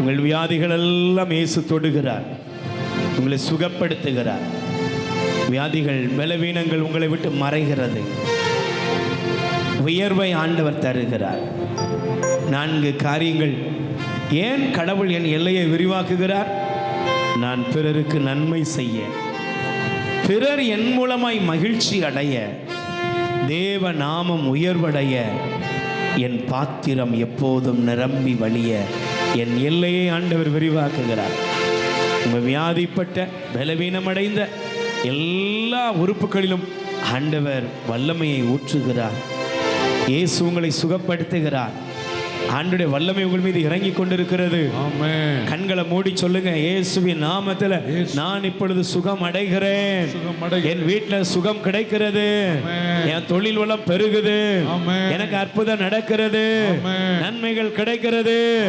உங்கள் வியாதிகள் எல்லாம் இயேசு தொடுகிறார். உங்களை சுகப்படுத்துகிறார். வியாதிகள் பலவீனங்கள் உங்களை விட்டு மறைகிறது. உயர்வை ஆண்டவர் தருகிறார். நான்கு காரியங்கள். ஏன் கடவுள் என் எல்லையை விரிவாக்குகிறார்? நான் பிறருக்கு நன்மை செய்ய. பிறர் என் மூலமாய் மகிழ்ச்சி அடைய. தேவ நாமம் உயர்வடைய. என் பாத்திரம் எப்போதும் நிரம்பி வழிய. என் எல்லையை ஆண்டவர் விரிவாக்குகிறார். உங்கள் வியாதிப்பட்ட பலவீனமடைந்த எல்லா உறுப்புகளிலும் ஆண்டவர் வல்லமையை ஊற்றுகிறார். இயேசு உங்களை சுகப்படுத்துகிறார். ஆண்டுடைய வல்லமை உங்கள் மீது இறங்கி கொண்டிருக்கிறது. கண்களை மூடி சொல்லுங்க இயேசுவின் நாமத்துல நான் இப்பொழுது சுகம் அடைகிறேன். என் வீட்டுல சுகம் கிடைக்கிறது. என் தொழில் வளம் பெருகுது. எனக்கு அற்புதம் நடக்கிறது. நன்மைகள் கிடைக்கிறது.